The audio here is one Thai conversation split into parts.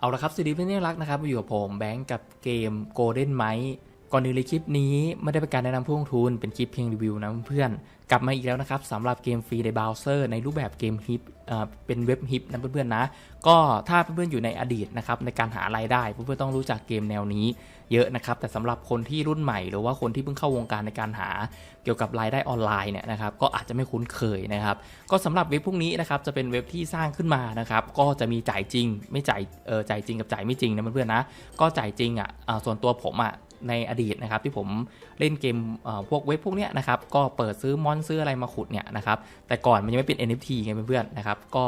เอาละครับสวัสดีเพื่อนที่รักนะครับอยู่กับผมแบงก์กับเกม Golden m i ก่อนอื่นเลยคลิปนี้ไม่ได้เป็นการแนะนำผู้ลงทุนเป็นคลิปเพียงรีวิวนะเพื่อนๆกลับมาอีกแล้วนะครับสำหรับเกมฟรีในเบราว์เซอร์ในรูปแบบเกมฮิปเป็นเว็บฮิปนะเพื่อนๆนะก็ถ้าเพื่อนๆอยู่ในอดีตนะครับในการหารายได้เพื่อนๆต้องรู้จักเกมแนวนี้เยอะนะครับแต่สำหรับคนที่รุ่นใหม่หรือว่าคนที่เพิ่งเข้าวงการในการหาเกี่ยวกับรายได้ออนไลน์เนี่ยนะครับก็อาจจะไม่คุ้นเคยนะครับก็สำหรับเว็บพวกนี้นะครับจะเป็นเว็บที่สร้างขึ้นมานะครับก็จะมีจ่ายจริง ไม่จ่ายเออจ่ายจริงกับจ่ายไม่จริงนะเพื่อนๆนะก็จ่ายจริงอะอ่าส่วนตัวผมอะ ในอดีตนะครับที่ผมเล่นเกมพวกเว็บพวกเนี้ยนะครับก็เปิดซื้อมอนซื้ออะไรมาขุดเนี่ยนะครับแต่ก่อนมันยังไม่เป็น NFT ไงเพื่อนๆนะครับก็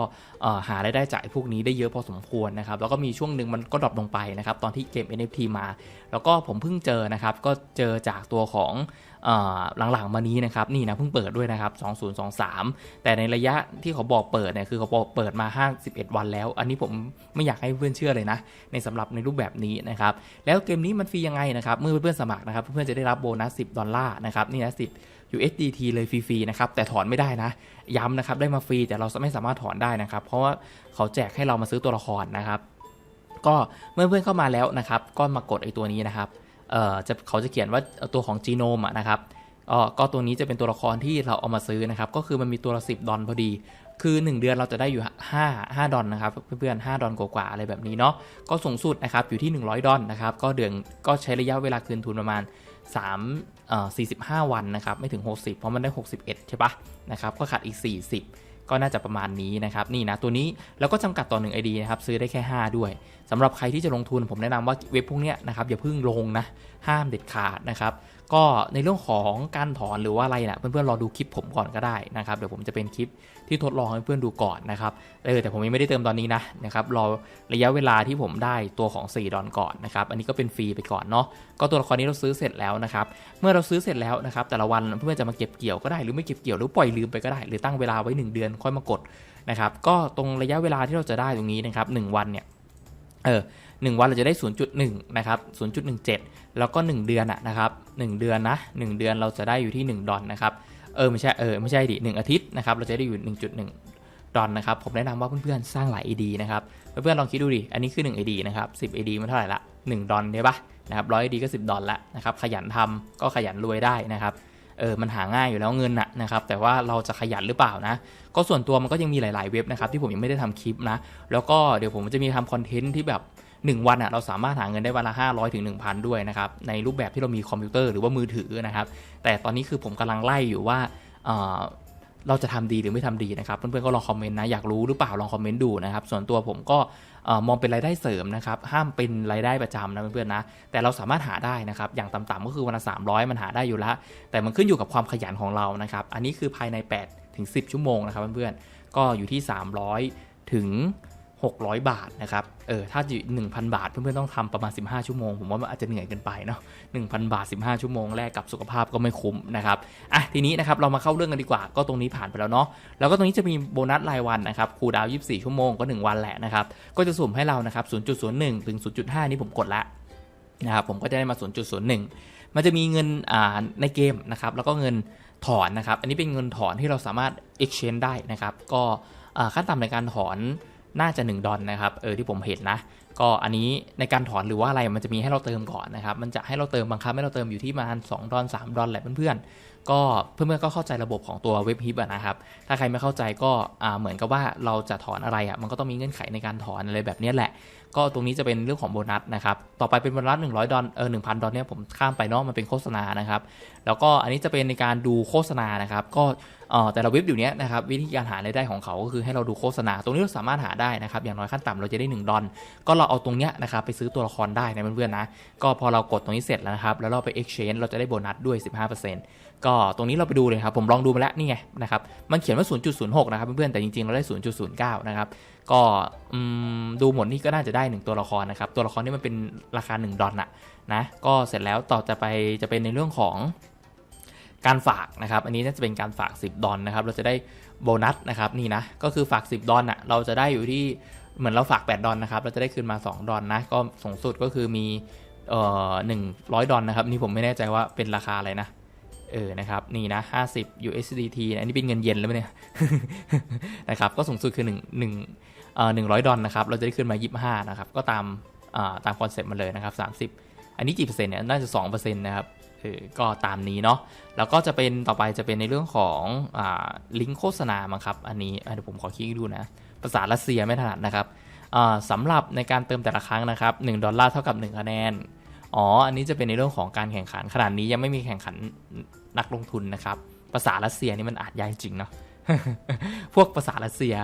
หารายได้จากพวกนี้ได้เยอะพอสมควรนะครับแล้วก็มีช่วงหนึ่งมันก็ดรอปลงไปนะครับตอนที่เกม NFT มา แล้วก็ผมเพิ่งเจอนะครับก็เจอจากตัวของ หลังๆมานี้นะครับนี่นะเพิ่งเปิดด้วยนะครับ2023 แต่ในระยะที่เขาบอกเปิดเนี่ยคือเขาบอกเปิดมา 51 วันแล้ว อันนี้ผมไม่อยากให้เพื่อนเชื่อเลยนะ ในสำหรับในรูปแบบนี้นะครับแล้วเกมนี้มันฟรียังไงนะครับเมื่อเพื่อนสมัครนะครับเพื่อนๆจะได้รับโบนัส 10 ดอลลาร์นะครับนี่นะ 10 USDT เลยฟรีๆนะครับแต่ถอนไม่ได้นะ ย้ำนะครับได้มาฟรีแต่เราไม่สามารถถอนได้นะครับ เพราะว่าเขาแจกให้เรามาซื้อตัวละครนะครับ ก็เมื่อเพื่อนเข้ามาแล้วนะครับก็มากดไอตัวนี้นะครับ จะเขาจะเขียนว่าตัวของจีโนมนะครับก็ตัวนี้จะเป็นตัวละครที่เราเอามาซื้อนะครับ ก็คือมันมีตัวละ10ดอลพอดี คือ 1 เดือนเราจะได้อยู่ 5 5 ดอลนะครับ เพื่อนๆ5ดอลกว่าๆอะไรแบบนี้เนาะก็สูงสุดนะครับอยู่ที่ 100 ดอลนะครับ ก็เดือนก็ใช้ระยะเวลาคืนทุนประมาณ3เอ่อ45 วันนะครับ ไม่ถึง 60 เพราะมันได้ 61 ใช่ปะนะครับ ก็ขาดอีก 40 ก็น่าจะประมาณนี้นะครับนี่นะตัวนี้แล้วก็จำกัดต่อ 1 ID นะครับซื้อได้แค่ 5 ด้วยสำหรับใครที่จะลงทุนผมแนะนำว่าเว็บพวกเนี้ยนะครับอย่าเพิ่งลงนะห้ามเด็ดขาดนะครับก็ในเรื่องของการถอนหรือว่าอะไรนะเพื่อนๆรอดูคลิปผมก่อนก็ได้นะครับเดี๋ยวผมจะเป็นคลิปที่ทดลองให้เพื่อนดูก่อนนะครับเออแต่ผมยังไม่ได้เติมตอนนี้นะนะครับรอระยะเวลาที่ผมได้ตัวของ 4 ดอนก่อนนะครับอันนี้ก็เป็นฟรีไปก่อนเนาะก็ตัวละครนี้เราซื้อเสร็จแล้วนะครับเมื่อเราซื้อเสร็จแล้วนะครับแต่ละวันเพื่อนๆจะมาเก็บเกี่ยวก็ได้หรือไม่เก็บเกี่ยวหรือปล่อยลืมไปก็ได้ หรือตั้งเวลาไว้ 1 เดือนค่อยมากดนะครับก็ตรงระยะเวลาที่เราจะได้ตรงนี้นะครับ1วันเนี่ย เออ1วันเราจะได้ 0.1 นะครับ 0.17 แล้วก็ 1 เดือนอะนะครับ 1 เดือนนะ 1 เดือนเราจะได้อยู่ที่ 1 ดอลนะครับ เออไม่ใช่ เออไม่ใช่ดิ 1 อาทิตย์นะครับ เราจะได้อยู่ 1.1 ดอลนะครับ ผมแนะนำว่าเพื่อนๆ สร้างหลาย ID นะครับ เพื่อนๆ ลองคิดดูดิ อันนี้คือ 1 ID นะครับ 10 ID มันเท่าไหร่ละ 1 ดอลใช่ปะนะครับ100 ID ก็ 10 ดอลละนะครับ ขยันทำก็ขยันรวยได้นะครับ เออมันหาง่ายอยู่แล้วเงินนะนะครับแต่ว่าเราจะขยันหรือเปล่านะ ก็ส่วนตัวมันก็ยังมีหลาย ๆ เว็บนะครับที่ผมยังไม่ได้ทำคลิปนะ แล้วก็เดี๋ยวผมจะมีทำคอนเทนต์ที่แบบ 1 วันอะเราสามารถหาเงินได้วันละ500ถึง1,000 ด้วยนะครับ ในรูปแบบที่เรามีคอมพิวเตอร์หรือว่ามือถือนะครับ แต่ตอนนี้คือผมกำลังไล่อยู่ว่า เราจะทำดีหรือไม่ทำดีนะครับ เพื่อนๆก็ลองคอมเมนต์นะ อยากรู้หรือเปล่าลองคอมเมนต์ดูนะครับ ส่วนตัวผมก็มองเป็นรายได้เสริมนะครับ ห้ามเป็นรายได้ประจำนะเพื่อนๆนะ แต่เราสามารถหาได้นะครับ อย่างต่ำๆก็คือวันละ300มันหาได้อยู่ละแต่มันขึ้นอยู่กับความขยันของเรานะครับ อันนี้คือภายใน8ถึง10 ชั่วโมงนะครับเพื่อนๆก็อยู่ที่ 300 ถึง 600 บาทนะครับเออถ้าอยู่1,000 บาท เพื่อนๆต้องทำประมาณ 15 ชั่วโมง ผมว่ามันอาจจะเหนื่อยเกินไปเนาะ1,000 บาท 15 ชั่วโมงแลกกับสุขภาพก็ไม่คุ้มนะครับอะทีนี้นะครับเรามาเข้าเรื่องกันดีกว่า ก็ตรงนี้ผ่านไปแล้วเนาะแล้วก็ตรงนี้จะมีโบนัสรายวันนะครับคูดาว 24 ชั่วโมงก็ 1 วันแหละนะครับก็จะสุ่มให้เรานะครับ 0.01 ถึง 0.5 นี่ผมกดละนะครับผมก็จะได้มา 0.01 มันจะมีเงินอ่าในเกมนะครับแล้วก็เงินถอนนะครับอันนี้เป็นเงินถอนที่เราสามารถ exchange ได้นะครับก็อ่าขั้นต่ำในการถอน น่าจะ 1 ดอลนะครับเออที่ผมเห็นนะ ก็อันนี้ในการถอนหรือว่าอะไรมันจะมีให้เราเติมก่อนนะครับ มันจะให้เราเติมบังคับให้เราเติมอยู่ที่ประมาณ2ดอล3ดอลแหละเพื่อนก็เพื่อนๆก็เข้าใจระบบของตัวเว็บฮิปนะครับ ถ้าใครไม่เข้าใจก็เหมือนกับว่าเราจะถอนอะไรอะมันก็ต้องมีเงื่อนไขในการถอนอะไรแบบนี้แหละ ก็ตรงนี้จะเป็นเรื่องของโบนัสนะครับ ต่อไปเป็นโบนัส100 ดอลเออ1,000 ดอลเนี่ยผมข้ามไปเนาะมันเป็นโฆษณานะครับ แล้วก็อันนี้จะเป็นในการดูโฆษณานะครับ ก็แต่ละเว็บอยู่เนี้ยนะครับวิธีการหารายได้ของเขาก็คือให้เราดูโฆษณา ตรงนี้เราสามารถหาได้นะครับอย่างน้อยขั้นต่ำเราจะได้ 1 ดอลก็เราเอาตรงเนี้ยนะครับไปซื้อตัวละครได้นะเพื่อนๆนะก็พอเรากดตรงนี้เสร็จแล้วนะครับแล้วเราไป exchange เราจะได้โบนัสด้วย 15%ก็ตรงนี้เราไปดูเลยครับ ผมลองดูมาแล้วนี่ไงนะครับ มันเขียนว่า 0.06 นะครับเพื่อนๆแต่จริงๆ เราได้ 0.09 นะครับ ก็ดูหมดนี่ก็น่าจะได้ 1 ตัวละครนะครับ ตัวละครนี่มันเป็นราคา 1 ดอลน่ะนะ ก็เสร็จแล้วต่อจะไปจะเป็นในเรื่องของการฝากนะครับ อันนี้น่าจะเป็นการฝาก 10 ดอลนะครับ เราจะได้โบนัสนะครับนี่นะ ก็คือฝาก 10 ดอลน่ะ เราจะได้อยู่ที่เหมือนเราฝาก 8 ดอลนะครับ เราจะได้คืนมา 2 ดอลนะ ก็สูงสุดก็คือมีเอ่อ100 ดอลนะครับ นี่ผมไม่แน่ใจว่าเป็นราคาอะไรนะ เออนะครับนี่นะ 50 USDT นะอันนี้เป็นเงินเยนแล้วไหมเนี่ยนะครับก็สูงสุดคือ1 1เอ่อ100 ดอลนะครับเราจะได้ขึ้นมา 25 นะครับ ก็ตามอ่าตามคอนเซ็ปต์มันเลยนะครับ 30 อันนี้กี่เปอร์เซ็นต์เนี่ยน่าจะ2%นะครับเออก็ตามนี้เนาะแล้วก็จะเป็นต่อไปจะเป็นในเรื่องของอ่าลิงก์โฆษณามั้งครับอันนี้เดี๋ยวผมขอคลิกดูนะภาษารัสเซียไม่ถนัดนะครับอ่าสำหรับในการเติมแต่ละครั้งนะครับ1ดอลลาร์เท่ากับ 1 คะแนน อ๋อ อันนี้จะเป็นในเรื่องของการแข่งขันขนาดนี้ยังไม่มีแข่งขันนักลงทุนนะครับ ภาษารัสเซียนี่มันอ่านยากจริงเนาะพวกภาษารัสเซีย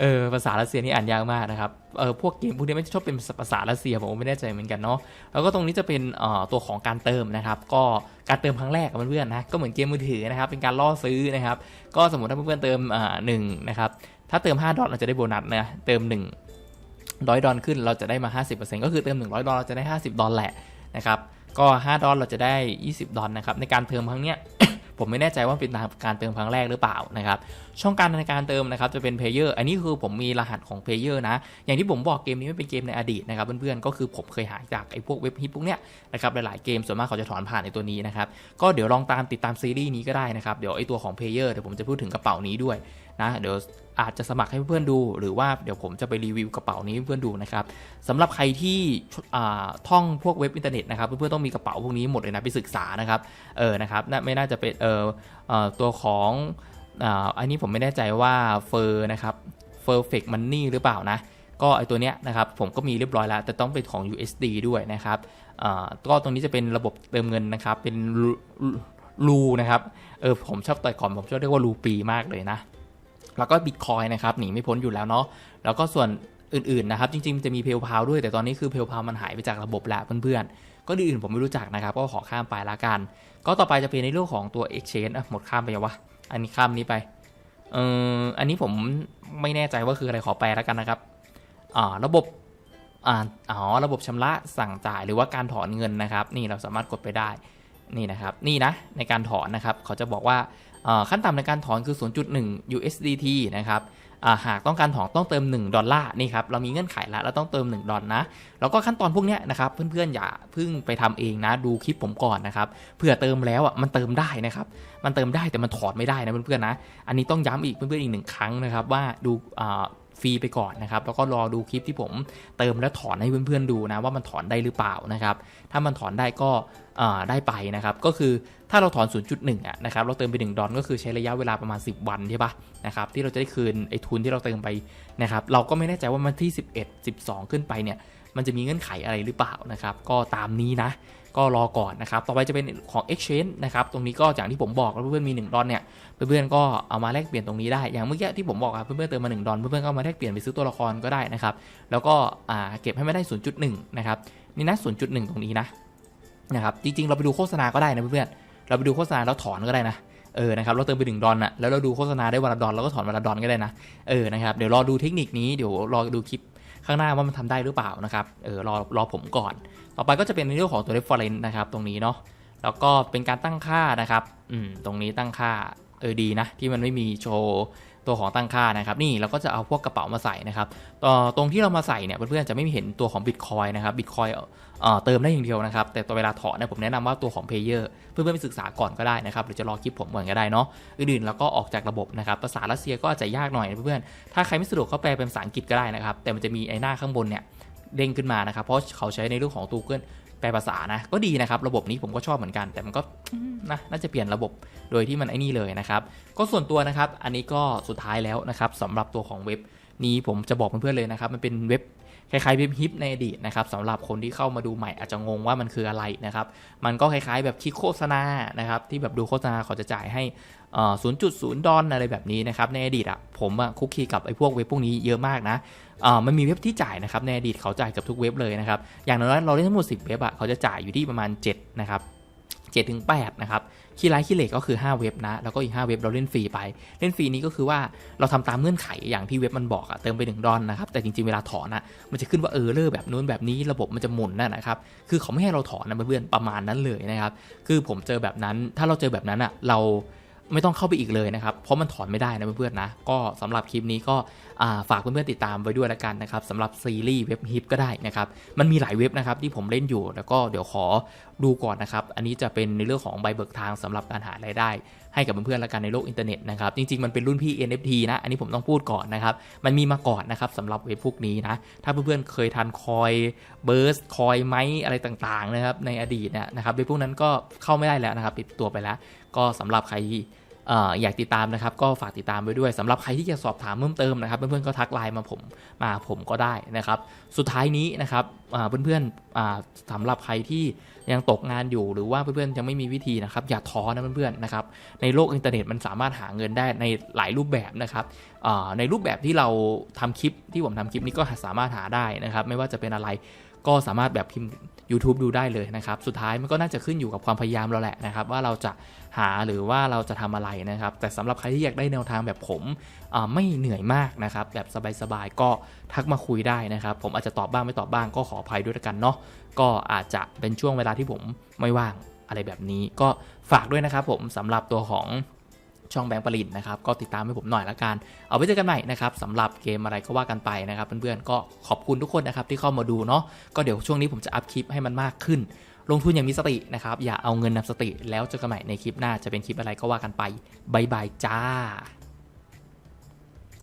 เออ ภาษารัสเซียนี่อ่านยากมากนะครับ เออ พวกเกมพวกนี้ไม่ชอบเป็นภาษารัสเซียผมไม่แน่ใจเหมือนกันเนาะ แล้วก็ตรงนี้จะเป็นออตัวของการเติมนะครับ ก็การเติมครั้งแรกกับเพื่อนๆนะ ก็เหมือนเกมมือถือนะครับ เป็นการล่อซื้อนะครับ ก็สมมติถ้าเพื่อนๆเติมอ่าหนึ่งนะครับ ถ้าเติม 5 ดอลเราจะได้โบนัสนะ เติม1ร้อยดอลขึ้นเราจะได้มา 50%ก็คือเติม 100 ดอลเราจะได้ 50 ดอลแหละ นะครับก็ 5 ดอลเราจะได้ 20 ดอลนะครับในการเติมครั้งเนี้ยผมไม่แน่ใจว่าเป็นการเติมครั้งแรกหรือเปล่านะครับช่องการในการเติมนะครับจะเป็นเพลเยอร์อันนี้คือผมมีรหัสของเพลเยอร์นะอย่างที่ผมบอกเกมนี้ไม่เป็นเกมในอดีตนะครับเพื่อนๆก็คือผมเคยหาจากไอ้พวกเว็บฮิปพวกเนี้ยนะครับหลายๆเกมส่วนมากเขาจะถอนผ่านในตัวนี้นะครับก็เดี๋ยวลองตามติดตามซีรีส์นี้ก็ได้นะครับเดี๋ยวไอ้ตัวของเพลเยอร์เดี๋ยวผมจะพูดถึงกระเป๋านี้ด้วย นะเดี๋ยวอาจจะสมัครให้เพื่อนดูหรือว่าเดี๋ยวผมจะไปรีวิวกระเป๋านี้เพื่อนดูนะครับสำหรับใครที่ท่องพวกเว็บอินเทอร์เน็ตนะครับเพื่อนๆต้องมีกระเป๋าพวกนี้หมดเลยนะไปศึกษานะครับเออนะครับน่าไม่น่าจะเป็นเออเออตัวของอ,อันนี้ผมไม่แน่ใจว่าเฟอร์นะครับเฟอร์เฟกมันนี่หรือเปล่านะก็ไอตัวเนี้ยนะครับผมก็มีเรียบร้อยแล้ว แต่ต้องเป็นของ USD ด้วยนะครับก็ตรงนี้จะเป็นระบบเติมเงินนะครับเป็นรูนะครับเออผมชอบแต่ก่อนผมชอบเรียกว่ารูปีมากเลยนะ แล้วก็บิตคอยนะครับหนีไม่พ้นอยู่แล้วเนาะแล้วก็ส่วนอื่นๆนะครับจริงๆจะมีเพลพาวด้วยแต่ตอนนี้คือเพลพาวมันหายไปจากระบบแล้วเพื่อนๆ ก็อื่นๆผมไม่รู้จักนะครับ ก็ขอข้ามไปละกัน ก็ต่อไปจะเป็นในเรื่องของตัว exchange อะหมดข้ามไปยังวะอันนี้ข้ามนี้ไปเอออันนี้ผมไม่แน่ใจว่าคืออะไรขอแปลแล้วกันนะครับอ่าระบบอ๋อระบบชำระสั่งจ่ายหรือว่าการถอนเงินนะครับ นี่เราสามารถกดไปได้ นี่นะครับนี่นะในการถอนนะครับเขาจะบอกว่าขั้นต่ำในการถอนคือ 0.1 USDT นะครับหากต้องการถอนต้องเติม 1 ดอลลาร์นี่ครับเรามีเงื่อนไขแล้วเราต้องเติม 1 ดอลนะแล้วก็ขั้นตอนพวกนี้นะครับเพื่อนๆอย่าเพิ่งไปทำเองนะดูคลิปผมก่อนนะครับเผื่อเติมแล้วอะมันเติมได้นะครับมันเติมได้แต่มันถอนไม่ได้นะเพื่อนๆนะอันนี้ต้องย้ำอีกเพื่อนๆอีกหนึ่งครั้งนะครับว่าดู ฟรีไปก่อนนะครับ แล้วก็รอดูคลิปที่ผมเติมแล้วถอนให้เพื่อนๆดูนะว่ามันถอนได้หรือเปล่านะครับ ถ้ามันถอนได้ก็ได้ไปนะครับ ก็คือถ้าเราถอน 0.1อะนะครับ เราเติมไป 1 ดอลก็คือใช้ระยะเวลาประมาณ 10 วันใช่ปะนะครับ ที่เราจะได้คืนไอ้ทุนที่เราเติมไปนะครับ เราก็ไม่แน่ใจว่ามันที่ 11 12 ขึ้นไปเนี่ย มันจะมีเงื่อนไขอะไรหรือเปล่านะครับ ก็ตามนี้นะ ก็รอก่อนนะครับ ต่อไปจะเป็นของ exchange นะครับ ตรงนี้ก็อย่างที่ผมบอกแล้วเพื่อนๆมี 1 ดอลเนี่ย เพื่อนๆก็เอามาแลกเปลี่ยนตรงนี้ได้ อย่างเมื่อกี้ที่ผมบอกอะเพื่อนๆเติมมา1ดอลเพื่อนๆก็มาแลกเปลี่ยนไปซื้อตัวละครก็ได้นะครับ แล้วก็เก็บให้ไม่ได้ 0.1 นะครับ นี่นะ 0.1 ตรงนี้นะ นะครับ จริงๆ เราไปดูโฆษณาก็ได้นะเพื่อนๆ เราไปดูโฆษณาแล้วถอนก็ได้นะเออ นะครับ เราเติมไปหนึ่งดอลอะแล้วเราดูโฆษณาได้วันละดอลเราก็ถอนวันละดอลก็ได้นะ เออ นะครับ เดี๋ยวรอดูเทคนิคนี้ เดี๋ยวรอดูคลิป ข้างหน้าว่ามันทำได้หรือเปล่านะครับเออรอรอผมก่อน ต่อไปก็จะเป็นในเรื่องของตัว reference นะครับตรงนี้เนาะแล้วก็เป็นการตั้งค่านะครับอืมตรงนี้ตั้งค่า เออดีนะที่มันไม่มีโชว์ตัวของตั้งค่านะครับนี่เราก็จะเอาพวกกระเป๋ามาใส่นะครับตรงที่เรามาใส่เนี่ยเพื่อนๆจะไม่มีเห็นตัวของ Bitcoin นะครับ Bitcoin เติมได้อย่างเดียวนะครับ แต่ตัวเวลาถอนเนี่ยผมแนะนำว่าตัวของ Payer เพื่อนๆไปศึกษาก่อนก็ได้นะครับหรือจะรอคลิปผมก่อนก็ได้เนาะอื่นๆแล้วก็ออกจากระบบนะครับภาษารัสเซียก็อาจจะยากหน่อยเพื่อนๆถ้าใครไม่สะดวกเขาแปลเป็นภาษาอังกฤษก็ได้นะครับแต่มันจะมีไอ้หน้าข้างบนเนี่ยเด้งขึ้นมานะครับ เพราะเขาใช้ในเรื่องของ Google แปลภาษานะ ก็ดีนะครับ ระบบนี้ผมก็ชอบเหมือนกัน แต่มันก็นะน่าจะเปลี่ยนระบบโดยที่มันไอ้นี่เลยนะครับ ก็ส่วนตัวนะครับ อันนี้ก็สุดท้ายแล้วนะครับสำหรับตัวของเว็บนี้ผมจะบอกเพื่อนๆเลยนะครับ มันเป็นเว็บ คล้ายๆเว็บฮิปในอดีตนะครับสำหรับคนที่เข้ามาดูใหม่อาจจะงงว่ามันคืออะไรนะครับ มันก็คล้ายๆแบบคลิกโฆษณานะครับที่แบบดูโฆษณาเขาจะจ่ายให้0.0ดศูนย์ดอลอะไรแบบนี้นะครับในอดีตอะผมอะคุกคีกับไอ้พวกเว็บพวกนี้เยอะมากนะมันมีเว็บที่จ่ายนะครับในอดีตเขาจ่ายกับทุกเว็บเลยนะครับอย่างน้อยเราเล่นทั้งหมด10เว็บอะเขาจะจ่ายอยู่ที่ประมาณ7นะครับ7ถึง8นะครับ คีย์ไลท์คีย์เลกก็คือ 5 เว็บนะ แล้วก็อีก 5 เว็บเราเล่นฟรีไป เล่นฟรีนี้ก็คือว่าเราทำตามเงื่อนไขอย่างที่เว็บมันบอกอะเติมไป 1 ดอนนะครับ แต่จริงๆ เวลาถอนอะมันจะขึ้นว่าเออเลอร์แบบนู้นแบบนี้ระบบมันจะหมุนนะนะครับ คือเขาไม่ให้เราถอนนะเพื่อนๆประมาณนั้นเลยนะครับ คือผมเจอแบบนั้น ถ้าเราเจอแบบนั้นอะเรา ไม่ต้องเข้าไปอีกเลยนะครับ เพราะมันถอนไม่ได้นะเพื่อนๆนะ ก็สำหรับคลิปนี้ก็ฝากเพื่อนๆติดตามไว้ด้วยละกันนะครับสำหรับซีรีส์เว็บฮิปก็ได้นะครับ มันมีหลายเว็บนะครับที่ผมเล่นอยู่ แล้วก็เดี๋ยวขอดูก่อนนะครับ อันนี้จะเป็นในเรื่องของใบเบิกทางสำหรับการหารายได้ ให้กับเพื่อนๆละกันในโลกอินเทอร์เน็ตนะครับ จริงๆมันเป็นรุ่นพี่ NFT นะ อันนี้ผมต้องพูดก่อนนะครับ มันมีมาก่อนนะครับสำหรับเว็บพวกนี้นะ ถ้าเพื่อนๆเคยทันคอยเบิร์สคอยไมอะไรต่างๆนะครับในอดีตเนี่ยนะครับเว็บพวกนั้นก็เข้าไม่ได้แล้วนะครับปิดตัวไปแล้ว ก็สำหรับใครที่ ออยากติดตามนะครับ ก็ฝากติดตามไว้ด้วยสำหรับใครที่จะสอบถามเพิ่มเติมนะครับเพื่อนๆก็ทักไลน์มาผมมาผมก็ได้นะครับ สุดท้ายนี้นะครับเพื่อนๆอ่าสำหรับใครที่ยังตกงานอยู่หรือว่าเพื่อนๆยังไม่มีวิธีนะครับ อย่าท้อนะเพื่อนๆนะครับในโลกอินเทอร์เน็ตมันสามารถหาเงินได้ในหลายรูปแบบนะครับในรูปแบบที่เราทำคลิปที่ผมทำคลิปนี้ก็สามารถหาได้นะครับ ไม่ว่าจะเป็นอะไรก็สามารถแบบพิมพ์ YouTube ดูได้เลยนะครับ สุดท้ายมันก็น่าจะขึ้นอยู่กับความพยายามเราแหละนะครับ ว่าเราจะหาหรือว่าเราจะทำอะไรนะครับ แต่สำหรับใครที่อยากได้แนวทางแบบผมไม่เหนื่อยมากนะครับ แบบสบายๆก็ทักมาคุยได้นะครับ ผมอาจจะตอบบ้างไม่ตอบบ้างก็ขออภัยด้วยกันเนาะก็อาจจะเป็นช่วงเวลาที่ผมไม่ว่างอะไรแบบนี้ ก็ฝากด้วยนะครับผมสำหรับตัวของ ช่องแบงค์ปรินนะครับ ก็ติดตามให้ผมหน่อยละกัน เอาไว้เจอกันใหม่นะครับสำหรับเกมอะไรก็ว่ากันไปนะครับ เพื่อนๆก็ขอบคุณทุกคนนะครับที่เข้ามาดูเนาะก็เดี๋ยวช่วงนี้ผมจะอัพคลิปให้มันมากขึ้น ลงทุนอย่างมีสตินะครับอย่าเอาเงินนำสติ แล้วเจอกันใหม่ในคลิปหน้าจะเป็นคลิปอะไรก็ว่ากันไปบายบายจ้า